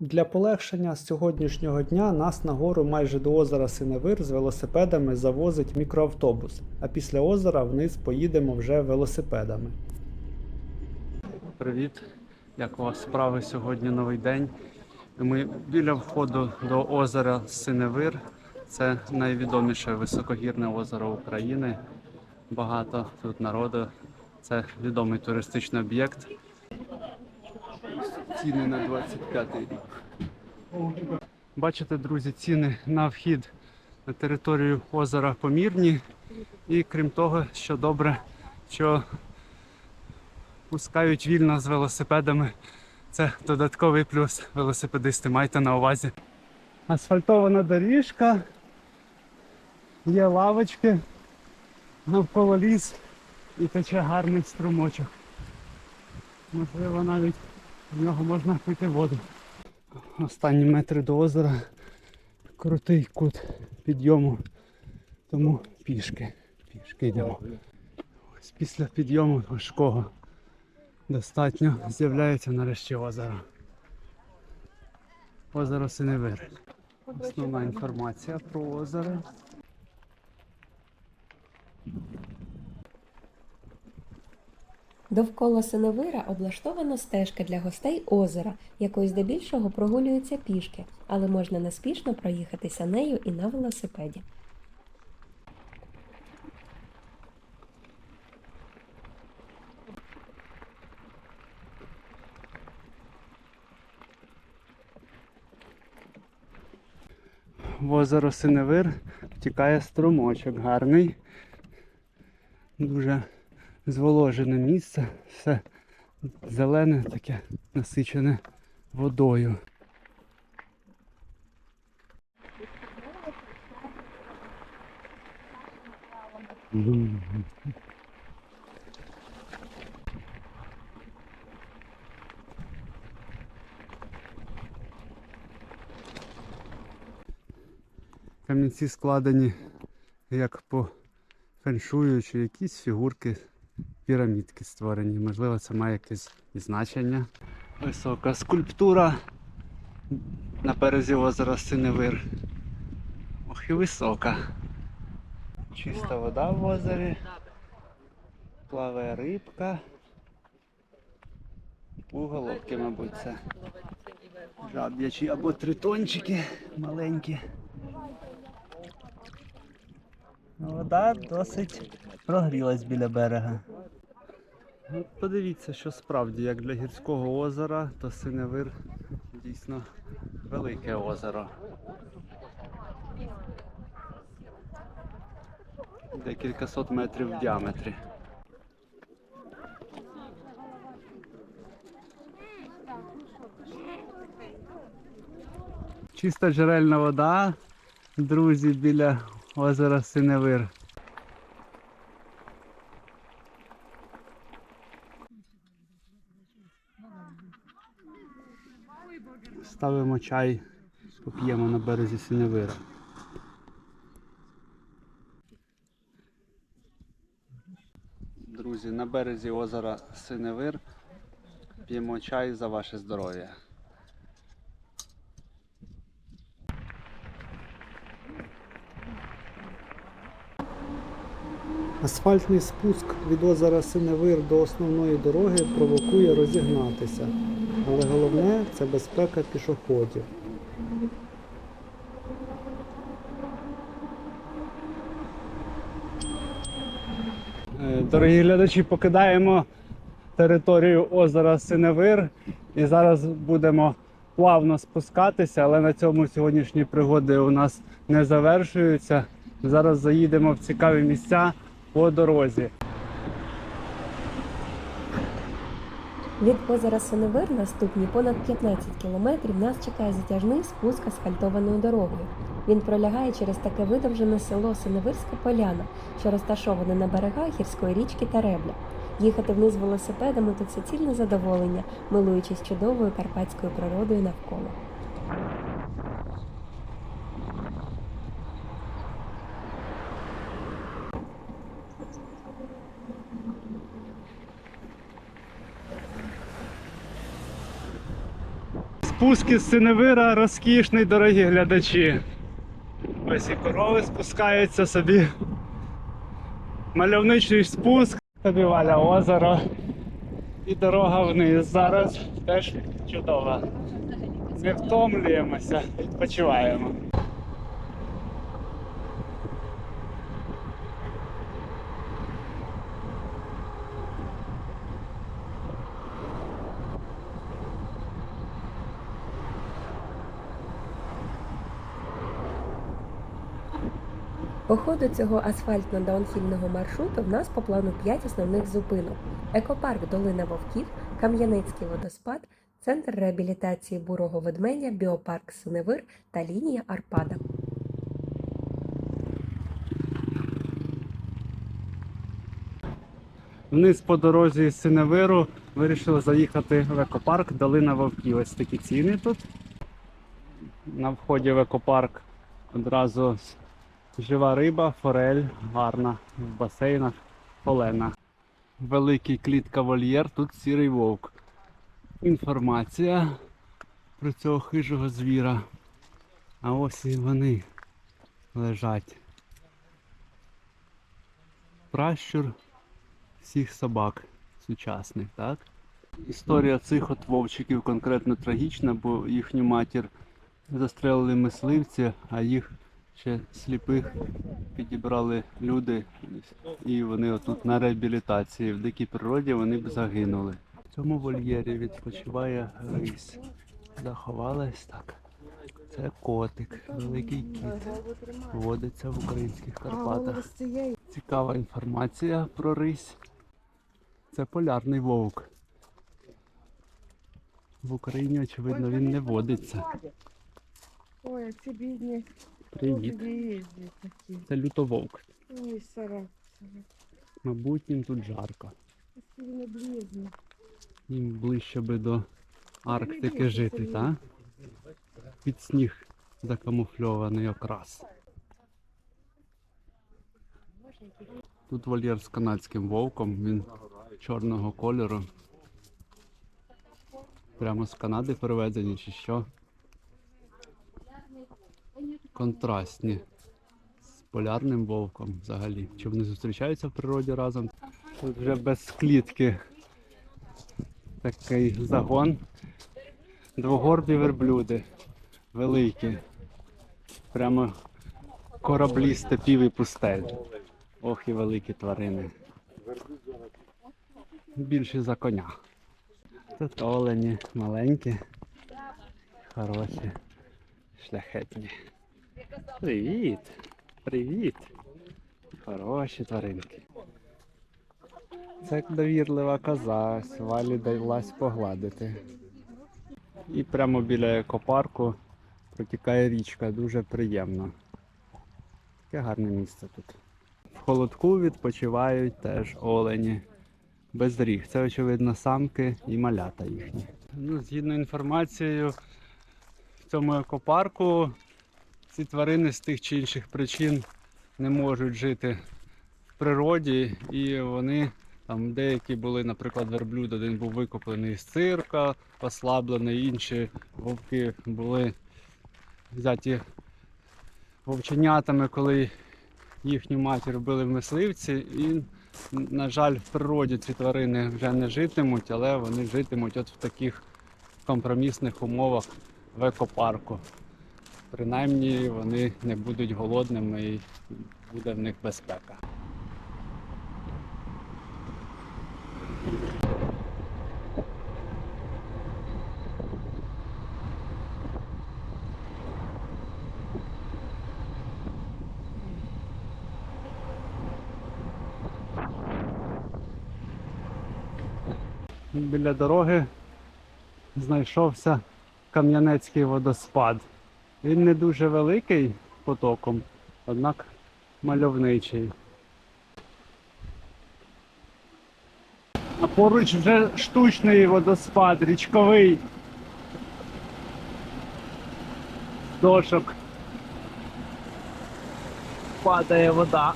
Для полегшення з сьогоднішнього дня нас на гору майже до озера Синевир з велосипедами завозить мікроавтобус, а після озера вниз поїдемо вже велосипедами. Привіт! Як у вас справи сьогодні новий день? Ми біля входу до озера Синевир. Це найвідоміше високогірне озеро України. Багато тут народу. Це відомий туристичний об'єкт. Ціни на 25 рік. Бачите, друзі, ціни на вхід на територію озера помірні. І крім того, що добре, що пускають вільно з велосипедами. Це додатковий плюс. Велосипедисти майте на увазі. Асфальтована доріжка, є лавочки, навколо ліс і тече гарний струмочок. Можливо, навіть в нього можна пити воду. Останні метри до озера. Крутий кут підйому. Тому пішки. Пішки йдемо. Ось після підйому важкого достатньо з'являється нарешті озеро. Озеро Синевир. Основна інформація про озеро. Довкола Синевира облаштована стежка для гостей озера, якою здебільшого прогулюються пішки, але можна неспішно проїхатися нею і на велосипеді. В озеро Синевир втікає струмочок гарний. Дуже зволожене місце, все зелене, таке насичене водою. Камінці складені як по феншую, чи якісь фігурки, пірамідки створені. Можливо, це має якесь значення. Висока скульптура на березі озера Синевир. Ох і висока. Чиста вода в озері. Плаває рибка. Уголовки, мабуть, це. Жаб'ячі або тритончики маленькі. Вода досить прогрілась біля берега. Ну, подивіться, що справді, як для гірського озера, то Синевир дійсно велике озеро. Декілька сот метрів в діаметрі. Чиста джерельна вода, друзі, біля озера Синевир. Ставимо чай, поп'ємо на березі Синевира. Друзі, на березі озера Синевир п'ємо чай за ваше здоров'я. Асфальтний спуск від озера Синевир до основної дороги провокує розігнатися. Але головне це безпека пішоходів. Е, Дорогі глядачі, покидаємо територію озера Синевир і зараз будемо плавно спускатися, але на цьому сьогоднішні пригоди у нас не завершуються. Зараз заїдемо в цікаві місця по дорозі. Від озера Синевир наступні понад 15 кілометрів нас чекає затяжний спуск асфальтованою дорогою. Він пролягає через таке видовжене село Синевирська Поляна, що розташоване на берегах гірської річки Таребля. Їхати вниз велосипедами тут суцільне задоволення, милуючись чудовою карпатською природою навколо. Спуск із Синевира розкішний, дорогі глядачі. Ось і корови спускаються собі. Мальовничий спуск, тобі валя озеро. І дорога вниз зараз теж чудова. Не втомлюємося, відпочиваємо. По ходу цього асфальтно-даунхільного маршруту в нас по плану 5 основних зупинок: екопарк Долина Вовків, Кам'янецький водоспад, центр реабілітації бурого ведмедя, біопарк Синевир та лінія Арпада. Вниз по дорозі Синевиру вирішили заїхати в екопарк Долина Вовків. Ось такі ціни тут. На вході в екопарк одразу жива риба, форель, гарна в басейнах, полена. Великий клітка вольєр, тут сірий вовк. Інформація про цього хижого звіра. А ось і вони лежать. Пращур всіх собак сучасних, так? Історія цих от вовчиків конкретно трагічна, бо їхню матір застрелили мисливці, а їх ще сліпих підібрали люди, і вони отут на реабілітації. В дикій природі вони б загинули. В цьому вольєрі відпочиває рись. Заховалась так. Це котик, великий кіт. Водиться в українських Карпатах. Цікава інформація про рись. Це полярний вовк. В Україні, очевидно, він не водиться. Ой, ці бідні Привіт. Це лютововк. Ой, сара. Мабуть, їм тут жарко. Їм ближче би до Арктики жити, так? Під сніг закамуфльований окрас. Тут вольєр з канадським вовком, він чорного кольору. Прямо з Канади перевезені чи що. Контрастні з полярним вовком взагалі. Чи вони зустрічаються в природі разом? Тут вже без клітки такий загон. Двогорбі верблюди. Великі. Прямо кораблі степів і пустель. Ох і великі тварини. Більші за коня. Тут олені маленькі, хороші, шляхетні. Привіт! Привіт! Хороші тваринки. Це довірлива коза, валі дайлась погладити. І прямо біля екопарку протікає річка, дуже приємно. Таке гарне місце тут. В холодку відпочивають теж олені. Без ріг. Це, очевидно, самки і малята їхні. Ну, згідно інформацією, в цьому екопарку ці тварини з тих чи інших причин не можуть жити в природі, і вони там деякі були, наприклад, верблюд, один був викоплений з цирка, ослаблений, інші вовки були взяті вовченятами, коли їхню матір вбили в мисливці. І, на жаль, в природі ці тварини вже не житимуть, але вони житимуть от в таких компромісних умовах в екопарку. Принаймні вони не будуть голодними і буде в них безпека. Біля дороги знайшовся Кам'янецький водоспад. Він не дуже великий потоком, однак мальовничий. А поруч вже штучний водоспад, річковий. Дошок. Падає вода.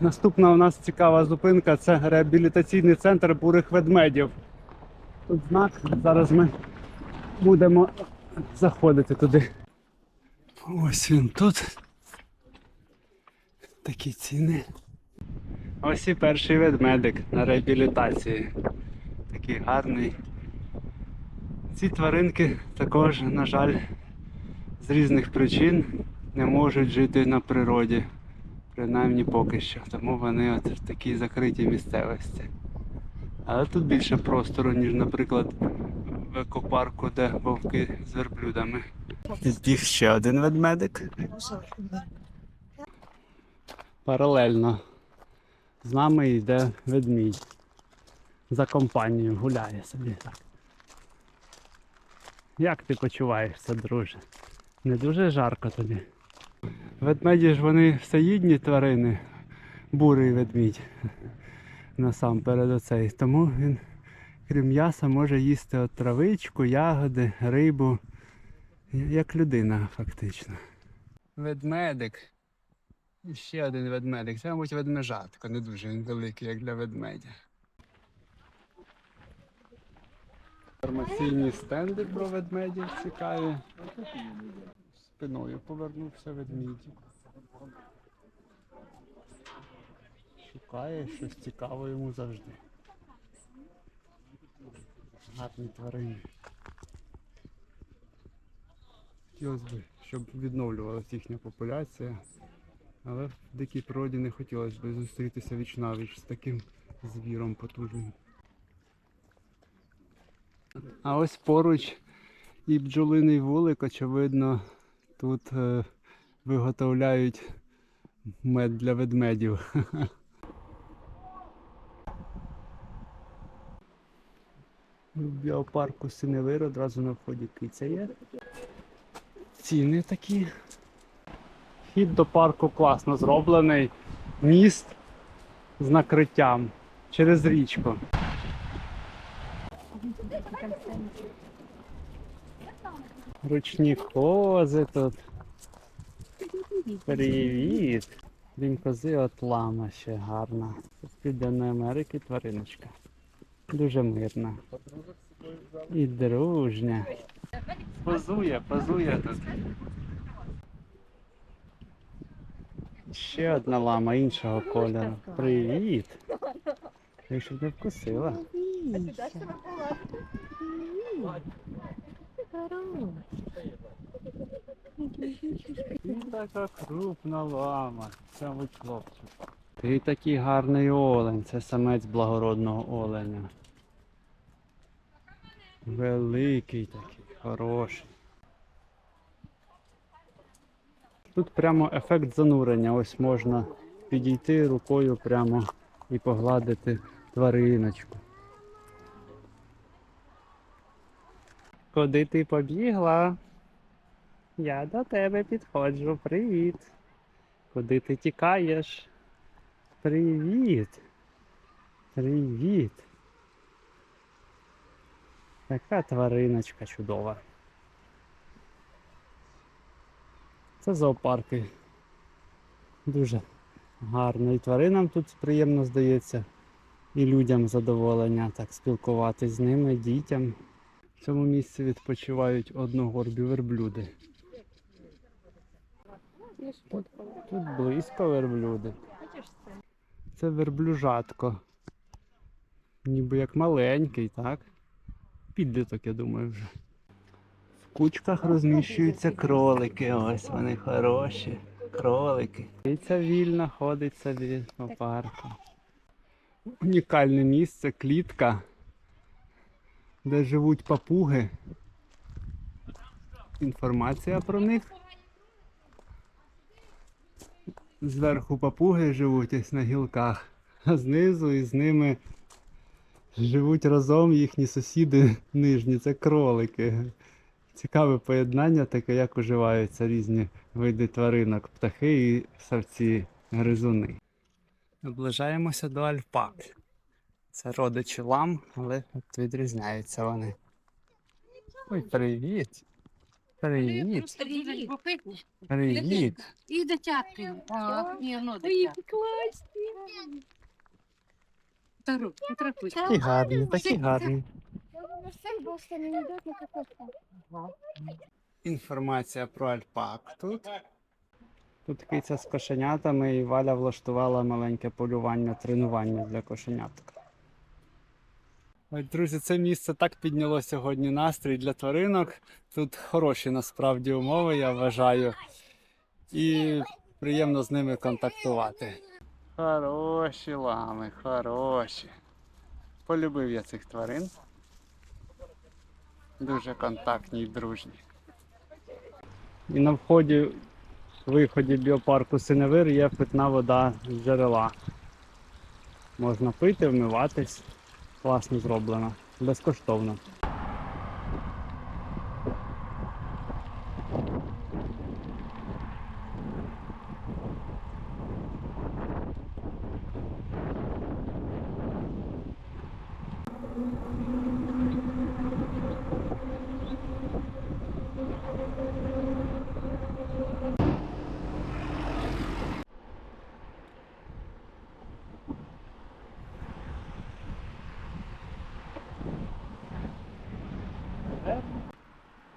Наступна у нас цікава зупинка це реабілітаційний центр бурих ведмедів. Тут знак. Зараз ми будемо заходити туди. Ось він тут. Такі ціни. Ось і перший ведмедик на реабілітації. Такий гарний. Ці тваринки також, на жаль, з різних причин не можуть жити на природі. Принаймні поки що. Тому вони от в такій закритій місцевості. Але тут більше простору, ніж, наприклад, в екопарку, де вовки з верблюдами. Підбіг ще один ведмедик. Паралельно з нами йде ведмідь. За компанією гуляє собі. Як ти почуваєшся, друже? Не дуже жарко тобі. Ведмеді ж вони всеїдні тварини, бурий ведмідь. Насамперед оцей. Тому він, крім м'яса, може їсти от травичку, ягоди, рибу. Як людина, фактично. Ведмедик. Ще один ведмедик. Це, мабуть, ведмежатко, не дуже великий, як для ведмедя. Інформаційні стенди про ведмедів цікаві. Спиною повернувся ведмідь. Шукає щось цікаве йому завжди. Гарні тварини. Хотілося б, щоб відновлювалася їхня популяція, але в дикій природі не хотілося б зустрітися віч навіч з таким звіром потужним. А ось поруч і бджолиний вулик, очевидно, тут е, виготовляють мед для ведмедів. В біопарку Синевир одразу на вході киця є. Ціни такі. Вхід до парку класно зроблений. Міст з накриттям через річку. Ручні кози тут. Привіт! Крім кози от лама ще гарна. З Південної Америки твариночка. Дуже мирна. І дружня. Позує, позує тут. Ще одна лама іншого кольору. Привіт! Ти щоб не вкусила. Така крупна лама. Це хлопчик. Ти такий гарний олень, це самець благородного оленя. Великий такий, хороший. Тут прямо ефект занурення. Ось можна підійти рукою прямо і погладити твариночку. Куди ти побігла? Я до тебе підходжу. Привіт. Куди ти тікаєш? Привіт. Привіт. Така твариночка чудова. Це зоопарки. Дуже гарно. І тваринам тут приємно здається. І людям задоволення так спілкуватись з ними, дітям. В цьому місці відпочивають одногорбі верблюди. Тут, близько верблюди. Це верблюжатко. Ніби як маленький, так? Підліток, я думаю, вже. В кучках розміщуються кролики. Ось вони хороші. Кролики. І це вільно ходить собі по парку. Унікальне місце, клітка, де живуть папуги. Інформація про них. Зверху папуги живуть ось на гілках, а знизу і з ними живуть разом їхні сусіди нижні, це кролики. Цікаве поєднання таке, як уживаються різні види тваринок, птахи і савці гризуни. Наближаємося до альпак. Це родичі лам, але от відрізняються вони. Ой, привіт! Привіт! Привіт. Привіт! І дитятки. Ні, ну, дитятки. Тару, потрапуй. Такі гарні, такі гарні. Інформація про альпак тут. Тут киця з кошенятами, і Валя влаштувала маленьке полювання, тренування для кошеняток. Ой, друзі, це місце так підняло сьогодні настрій для тваринок. Тут хороші насправді умови, я вважаю. І приємно з ними контактувати. Хороші лами, хороші. Полюбив я цих тварин. Дуже контактні і дружні. І на вході, виході біопарку Синевир є питна вода з джерела. Можна пити, вмиватись. Класно зроблено. Безкоштовно.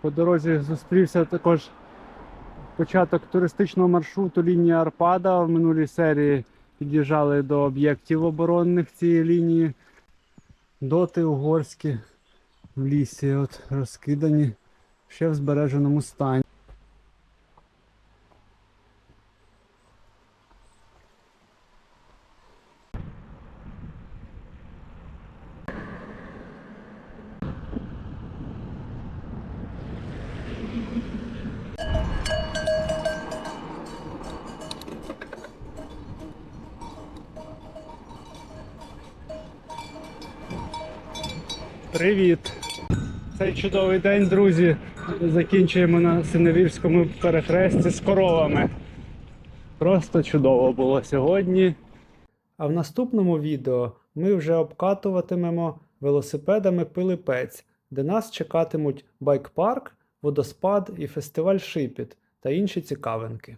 По дорозі зустрівся також початок туристичного маршруту лінії Арпада. В минулій серії під'їжджали до об'єктів оборонних цієї лінії. Доти угорські в лісі от розкидані ще в збереженому стані. Привіт! Цей чудовий день, друзі. Закінчуємо на Синевірському перехресті з коровами. Просто чудово було сьогодні. А в наступному відео ми вже обкатуватимемо велосипедами Пилипець, де нас чекатимуть байк-парк, водоспад і фестиваль Шипіт та інші цікавинки.